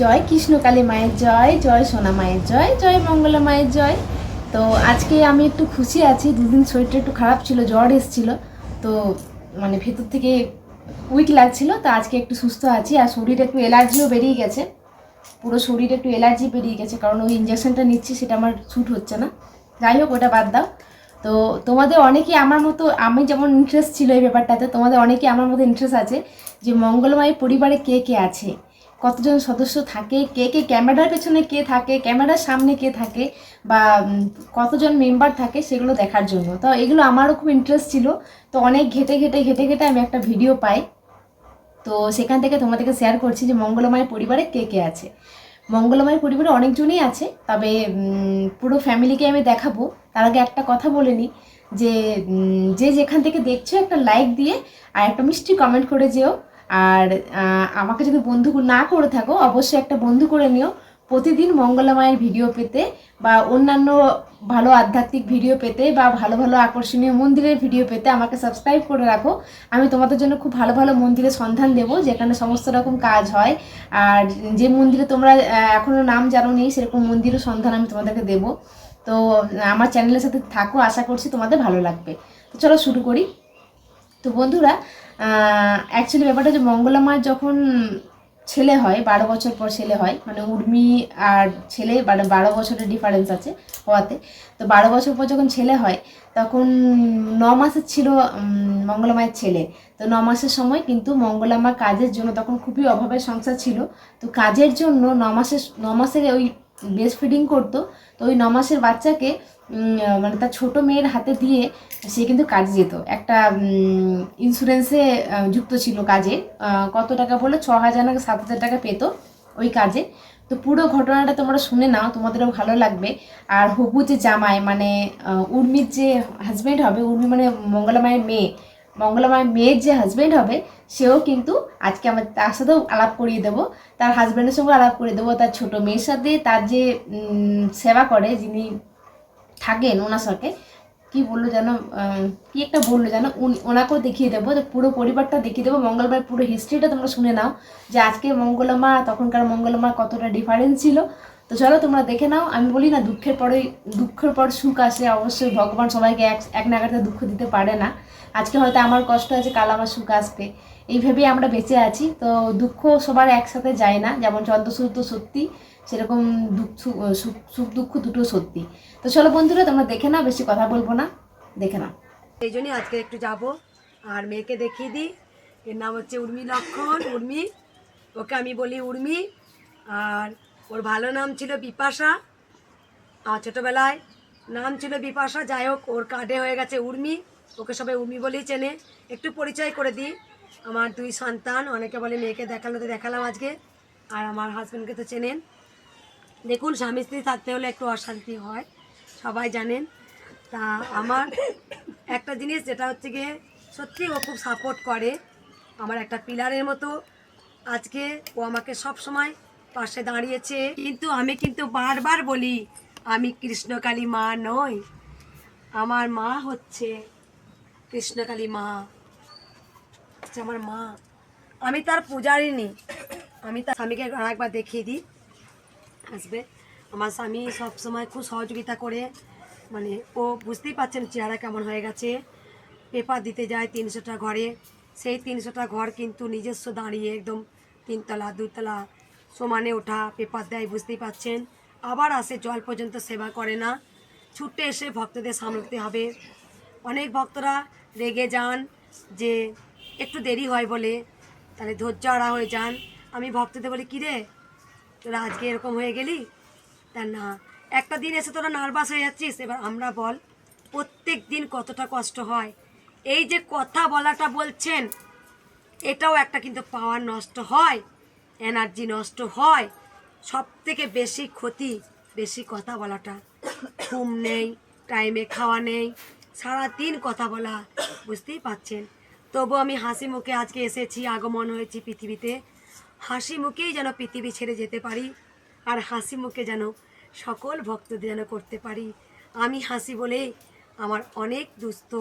জয় কৃষ্ণকালী মায়ের জয় জয় সোনা মায়ের জয় জয় মঙ্গলা মায়ের জয়। তো আজকে আমি একটু খুশি আছি, দুদিন শরীরটা একটু খারাপ ছিল, জ্বর এসেছিল। তো মানে ভেতর থেকে উইক লাগছিল, তো আজকে একটু সুস্থ আছি। আর শরীরে একটু অ্যালার্জিও বেরিয়ে গেছে। পুরো শরীরে একটু অ্যালার্জি বেরিয়ে গেছে, কারণ ওই ইঞ্জেকশনটা নিচ্ছি, সেটা আমার শ্যুট হচ্ছে না। যাই হোক, ওটা বাদ দাও। তো তোমাদের অনেকেই আমার মতো, আমি যেমন ইন্টারেস্ট ছিল এই ব্যাপারটাতে, তোমাদের অনেকেই আমার মতো ইন্টারেস্ট আছে যে মঙ্গলময় পরিবারে কে কে আছে। কতজন সদস্য থাকে, কে কে ক্যামেরার পেছনে কে থাকে, ক্যামেরার সামনে কে থাকে বা কতজন মেম্বার থাকে সেগুলো দেখার জন্য। তো এগুলো আমারও খুব ইন্টারেস্ট ছিল। তো অনেক ঘেটে ঘেটে ঘেটে ঘেটে আমি একটা ভিডিও পাই। তো সেখান থেকে তোমাদেরকে শেয়ার করছি যে মঙ্গলময় পরিবারে কে কে আছে। মঙ্গলময় পরিবারে অনেকজনই আছে, তবে পুরো ফ্যামিলিকে আমি দেখাবো। তার আগে একটা কথা বলে নিই যে যে যেখান থেকে দেখছ একটা লাইক দিয়ে আর একটা মিষ্টি কমেন্ট করে যেও। আর আমাকে যদি বন্ধু না করে থাকো, অবশ্যই একটা বন্ধু করে নিও। প্রতিদিন মঙ্গলময়ের ভিডিও পেতে বা অন্যান্য ভালো আধ্যাত্মিক ভিডিও পেতে বা ভালো ভালো আকর্ষণীয় মন্দিরের ভিডিও পেতে আমাকে সাবস্ক্রাইব করে রাখো। আমি তোমাদের জন্য খুব ভালো ভালো মন্দিরের সন্ধান দেবো, যেখানে সমস্ত রকম কাজ হয়। আর যে মন্দিরে তোমরা এখনও নাম জানো নেই, সেরকম মন্দিরের সন্ধান আমি তোমাদেরকে দেবো। তো, আমার চ্যানেলের সাথে থাকো, আশা করছি তোমাদের ভালো লাগবে। তো চলো শুরু করি। তো বন্ধুরা অ্যাকচুয়ালি ব্যাপারটা যে মঙ্গলা মার যখন ছেলে হয় বারো বছর পর ছেলে হয় মানে উর্মি আর ছেলে মানে বারো বছরের ডিফারেন্স আছে হওয়াতে। তো বারো বছর পর যখন ছেলে হয় তখন ন মাসের ছিল উম, মঙ্গলা মায়ের ছেলে। তো ন মাসের সময় কিন্তু মঙ্গলা মা কাজের জন্য তখন খুবই অভাবের সংসার ছিল। তো কাজের জন্য ন মাসের ন মাসের ওই ব্রেস্ট ফিডিং করতো। তো ওই ন মাসের বাচ্চাকে মানে তার ছোট মেয়ের হাতে দিয়ে সে কিন্তু কাজে যেত। একটা ইন্স্যুরেন্সে যুক্ত ছিল কাজে। কত টাকা বলে? ছ হাজার না সাত হাজার টাকা পেত ওই কাজে। তো পুরো ঘটনাটা তোমরা শুনে নাও, তোমাদেরও ভালো লাগবে। আর হবু যে জামাই মানে উর্মির যে হাজব্যান্ড হবে, উর্মি মানে মঙ্গলা মায়ের মেয়ে, মঙ্গলা মায়ের যে হাজব্যান্ড হবে, সেও কিন্তু আজকে আমার তার সাথেও আলাপ করিয়ে দেবো। তার হাজব্যান্ডের সঙ্গে আলাপ করে দেবো। তার ছোট মেয়ের সাথে তার যে সেবা করে, যিনি থাকেন ওনার সাথে, কি বলল যেন কি একটা বলল যেন ওনাকেও দেখিয়ে দেবো, যে পুরো পরিবারটা দেখিয়ে দেবো, মঙ্গলবার পুরো হিস্ট্রিটা তোমরা শুনে নাও, যে আজকে মঙ্গলমা, তখনকার মঙ্গলমা কতটা ডিফারেন্স ছিল। তো চলো তোমরা দেখে নাও। আমি বলি না, দুঃখের পরে দুঃখের পর সুখ আসে অবশ্যই ভগবান সবাইকে এক এক নাগাতে দুঃখ দিতে পারে না। আজকে হয়তো আমার কষ্ট আছে, কাল আমার সুখ আসবে। এই ভেবেই আমরা বেঁচে আছি। তো দুঃখ সবার একসাথে যায় না, যেমন চন্দ্রসূর্য সত্যি, সেরকম দুঃখ সুখ সুখ দুঃখ দুটো সত্যি। তো চলো বন্ধুরা, তোমরা দেখে নাও, বেশি কথা বলব না। দেখে নাও। এই জন্যই আজকে একটু যাব, আর মেয়েকে দেখিয়ে দিই। এর নাম হচ্ছে উর্মি লক্ষণ। উর্মি, ওকে আমি বলি উর্মি। আর ওর ভালো নাম ছিল বিপাশা। আর ছোটোবেলায় নাম ছিল বিপাশা, যাই হোক, ওর কার্ডে হয়ে গেছে উর্মি। ওকে সবাই উর্মি বলেই চেনে। একটু পরিচয় করে দিই। আমার দুই সন্তান, অনেকে বলে মেয়েকে দেখাল তো দেখালাম আজকে। আর আমার হাজব্যান্ডকে তো চেনেন। দেখুন, স্বামী স্ত্রী থাকতে হলে একটু অশান্তি হয়, সবাই জানেন। তা আমার একটা জিনিস, যেটা হচ্ছে গিয়ে সত্যি ও খুব সাপোর্ট করে। আমার একটা পিলারের মতো। আজকে ও আমাকে সব সময় পাশে দাঁড়িয়েছে। কিন্তু আমি কিন্তু বারবার বলি, আমি কৃষ্ণকালী মা নই। আমার মা হচ্ছে কৃষ্ণকালী মা। হচ্ছে আমার মা। আমি তার পূজারিনী আমি তার স্বামীকে একবার দেখিয়ে দিই। আসবে। আমার স্বামী সব সময় খুব সহযোগিতা করে। মানে ও বুঝতেই পারছেন চেহারা কেমন হয়ে গেছে। পেপার দিতে যায় তিনশোটা ঘরে। সেই তিনশোটা ঘর কিন্তু নিজস্ব দাঁড়িয়ে একদম তিনতলা, দুতলা সমানে ওঠা, পেপার দেয়, বুঝতেই পাচ্ছেন। আবার আসে, জল পর্যন্ত সেবা করে না। ছুটে এসে ভক্তদের সামলাতে হবে। অনেক ভক্তরা রেগে যান যে, একটু দেরি হয় বলে। তাহলে ধৈর্য আড়া হয়ে যান। আমি ভক্তদের বলি কিরে তোরা আজকে এরকম হয়ে গেলি? তা না। একটা দিন এসে তোরা নার্ভাস হয়ে যাচ্ছিস। এবার আমরা বল, প্রত্যেক দিন কতটা কষ্ট হয়? এই যে কথা বলাটা বলছেন, এটাও একটা কিন্তু পাওয়ার নষ্ট হয়। এনার্জি নষ্ট হয়। সব থেকে বেশি ক্ষতি, বেশি কথা বলাটা। ঘুম নেই টাইমে খাওয়া নেই, সারাদিন কথা বলা, বুঝতেই পাচ্ছেন তবু আমি হাসি মুখে আজকে এসেছি, আগমন হয়েছি পৃথিবীতে। হাসি মুখেই যেন পৃথিবী ছেড়ে যেতে পারি, আর হাসি মুখে যেন সকল ভক্তদের যেন করতে পারি। আমি হাসি বলেই আমার অনেক দুস্থ,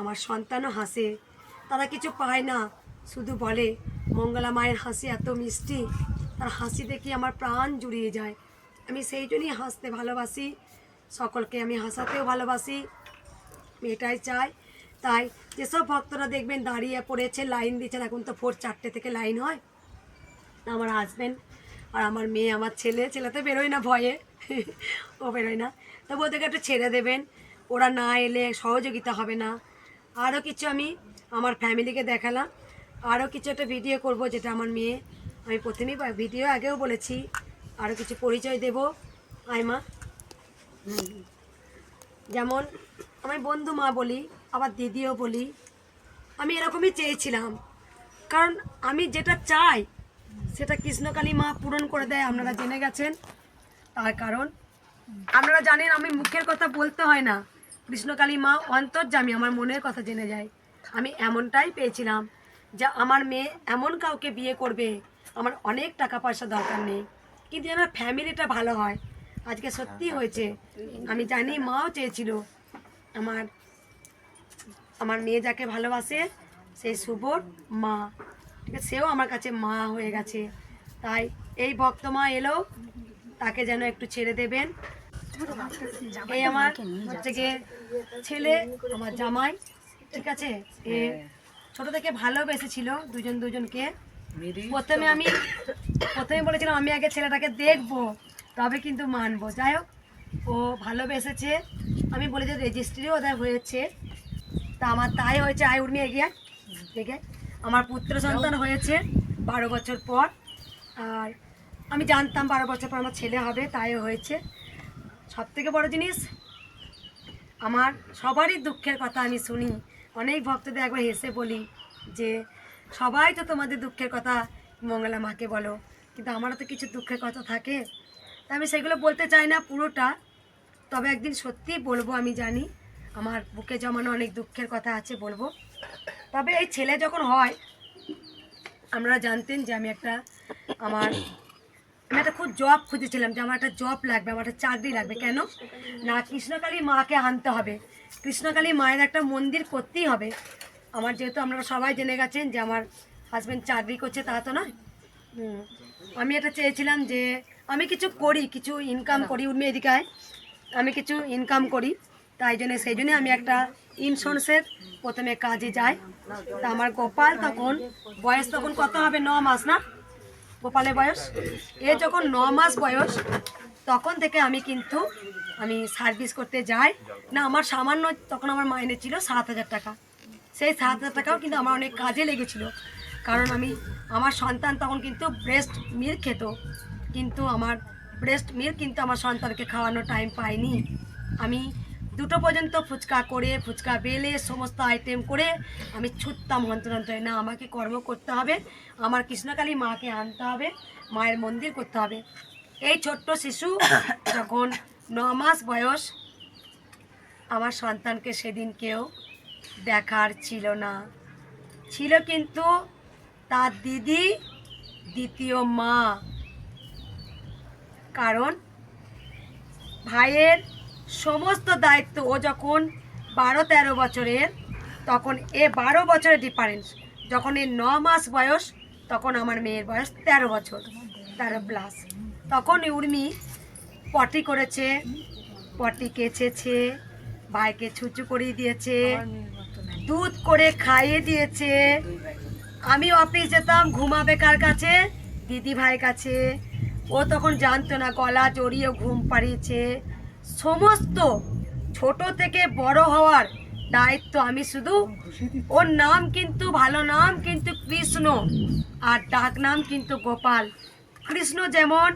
আমার সন্তানও হাসে, তারা কিছু পায় না, শুধু বলে মঙ্গলা মায়ের হাসি এত মিষ্টি, তার হাসি দেখি আমার প্রাণ জুড়িয়ে যায়। আমি সেই জন্যই হাসতে ভালোবাসি, সকলকে আমি হাসাতেও ভালোবাসি। আমি এটাই চাই তাই যেসব ভক্তরা দেখবেন দাঁড়িয়ে পড়েছে, লাইন দিচ্ছেন, এখন তো ভোর চারটে থেকে লাইন হয়। আমার হাজব্যান্ড আর আমার মেয়ে, আমার ছেলে ছেলে তো বেরোয় না ভয়ে, ও বেরোয় না। তবু ওদেরকে একটু ছেড়ে দেবেন, ওরা না এলে সহযোগিতা হবে না। আরও কিছু আমি আমার ফ্যামিলিকে দেখালাম। আরও কিছু একটা ভিডিও করব যেটা আমার মেয়ে, আমি প্রথমেই ভিডিও আগেও বলেছি আরও কিছু পরিচয় দেব। আইমা। যেমন আমি বন্ধু মা বলি, আবার দিদিও বলি, আমি এরকমই চেয়েছিলাম। কারণ আমি যেটা চাই, সেটা কৃষ্ণকালী মা পূরণ করে দেয়, আপনারা জেনে গেছেন। তার কারণ, আপনারা জানেন আমি মুখের কথা বলতে হয় না। কৃষ্ণকালী মা অন্তর্জামী আমার মনের কথা জেনে যায়। আমি এমনটাই পেয়েছিলাম। যে আমার মেয়ে এমন কাউকে বিয়ে করবে আমার অনেক টাকা পয়সা দরকার নেই। কিন্তু আমার ফ্যামিলিটা ভালো হয়। আজকে সত্যি হয়েছে। আমি জানি মাও চেয়েছিল আমার আমার মেয়ে যাকে ভালোবাসে সেই শুভর মা। ঠিক আছে সেও আমার কাছে মা হয়ে গেছে। তাই এই ভক্ত মা এলো তাকে যেন একটু ছেড়ে দেবেন। এই আমার হচ্ছে গিয়ে ছেলে আমার জামাই। ঠিক আছে? এ ছোট থেকে ভালোবেসেছিল দুজন দুজনকে। প্রথমে আমি প্রথমে বলেছিলাম আমি আগে ছেলেটাকে দেখব তবে কিন্তু মানবো। যাই হোক ও ভালোবেসেছে। আমি বলে যে রেজিস্ট্রিও ওদের হয়েছে। তা আমার তাই হয়েছে আয় উর্মি এগিয়ে আয়। দেখে আমার পুত্র সন্তান হয়েছে বারো বছর পর। আর আমি জানতাম বারো বছর পর আমার ছেলে হবে তাইও হয়েছে। সব থেকে বড় জিনিস আমার সবারই দুঃখের কথা আমি শুনি। অনেক ভক্তদের একবার হেসে বলি যে, সবাই তো তোমাদের দুঃখের কথা মঙ্গলা মাকে বলো, কিন্তু আমারও তো কিছু দুঃখের কথা থাকে। তা আমি সেগুলো বলতে চাই না পুরোটা, তবে একদিন সত্যিই বলব আমি জানি, আমার বুকে জমানো অনেক দুঃখের কথা আছে বলব। তবে এই ছেলে যখন হয়, আমরা জানতেন যে আমি একটা আমার আমি একটা খুব জব খুঁজেছিলাম যে আমার একটা জব লাগবে, আমার একটা চাকরি লাগবে। কেন? না, কৃষ্ণকালী মাকে আনতে হবে। কৃষ্ণকালী মায়ের একটা মন্দির করতেই হবে। আমার যেহেতু আপনারা সবাই জেনে গেছেন যে আমার হাজব্যান্ড চাকরি করছে, তা তো নয়। আমি এটা চেয়েছিলাম যে আমি কিছু করি, কিছু ইনকাম করি উর্মি এদিকে আমি কিছু ইনকাম করি, তাই জন্যে, সেই জন্যে আমি একটা ইন্স্যুরেন্সের প্রথমে কাজে যাই। তা আমার গোপাল তখন, বয়স তখন কত হবে? ন মাস না? গোপালের বয়স? এ যখন ন মাস বয়স, তখন থেকে আমি কিন্তু আমি সার্ভিস করতে যাই। না, আমার সামান্য তখন আমার মাইনে ছিল সাত হাজার টাকা। সেই সাত হাজার টাকাও কিন্তু আমার অনেক কাজে লেগেছিল। কারণ আমি, আমার সন্তান তখন কিন্তু ব্রেস্ট মিল্ক খেত। কিন্তু আমার ব্রেস্ট মিল্ক কিন্তু আমার সন্তানকে খাওয়ানোর টাইম পাইনি। আমি দুটো পর্যন্ত ফুচকা করে ফুচকা বেলে সমস্ত আইটেম করে আমি ছুটতাম হন্তরন্তরে না আমাকে কর্ম করতে হবে। আমার কৃষ্ণকালী মাকে আনতে হবে মায়ের মন্দির করতে হবে। এই ছোট্ট শিশু যখন ন মাস বয়স আমার সন্তানকে সেদিন কেউ দেখার ছিল না। ছিল কিন্তু তার দিদি দ্বিতীয় মা। কারণ ভাইয়ের সমস্ত দায়িত্ব ও যখন বারো তেরো বছরের, তখন এ বারো বছরের ডিফারেন্স যখন এর ন মাস বয়স, তখন আমার মেয়ের বয়স তেরো বছর, তেরো প্লাস তখন উর্মি পটি করেছে, পটি কেচেছে, ভাইকে ছুচু করিয়ে দিয়েছে, দুধ করে খাইয়ে দিয়েছে। আমি অফিস যেতাম, ঘুমাবে কার কাছে? দিদি ভাইয়ের কাছে। ও তখন জানতো না, গলা জড়িয়ে ঘুম পাড়িয়েছে। সমস্ত ছোট থেকে বড় হওয়ার দায়িত্ব আমি শুধু ওর নাম কিন্তু ভালো নাম কিন্তু কৃষ্ণ আর ডাক নাম কিন্তু গোপাল। কৃষ্ণ যেমন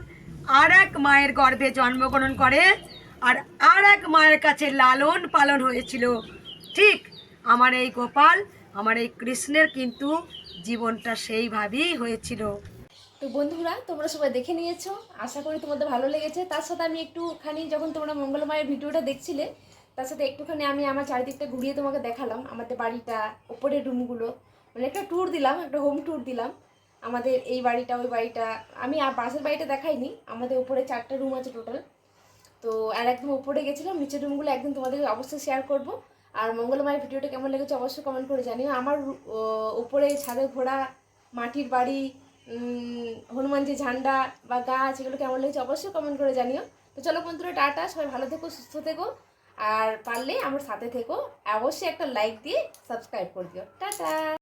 আর এক মায়ের গর্ভে জন্মগ্রহণ করে আর আর এক মায়ের কাছে লালন পালন হয়েছিল। ঠিক আমার এই গোপাল, আমার এই কৃষ্ণের কিন্তু জীবনটা সেইভাবেই হয়েছিল। তো বন্ধুরা, তোমরা সবাই দেখে নিয়েছো। আশা করি তোমাদের ভালো লেগেছে। তার সাথে আমি একটুখানি যখন তোমরা মঙ্গলমায়ের ভিডিওটা দেখছিলে, তার সাথে একটুখানি আমি আমার চারিদিকটা ঘুরিয়ে তোমাকে দেখালাম, আমাদের বাড়িটা, ওপরের রুমগুলো মানে একটা ট্যুর দিলাম, একটা হোম ট্যুর দিলাম। আমাদের এই বাড়িটা, ওই বাড়িটা। আমি আর পাশের বাড়িটা দেখাইনি, আমাদের উপরে চারটা রুম আছে টোটাল তো আর একদম উপরে গেছিলাম, নিচের রুমগুলো একদম তোমাদের অবশ্যই শেয়ার করব। আর মঙ্গলমায়ের ভিডিওটা কেমন লেগেছে অবশ্যই কমেন্ট করে জানিও। আমার উপরে ছাদে ঘোড়া মাটির বাড়ি হনুমানজি ঝান্ডা বা গাছ এগুলো কেমন লেগেছে অবশ্যই কমেন্ট করে জানিও। তো চলো বন্ধুরা, টাটা, সবাই ভালো থেকো, সুস্থ থেকো। আর পারলে আমার সাথে থেকো। অবশ্যই একটা লাইক দিয়ে সাবস্ক্রাইব করে দিও। টাটা!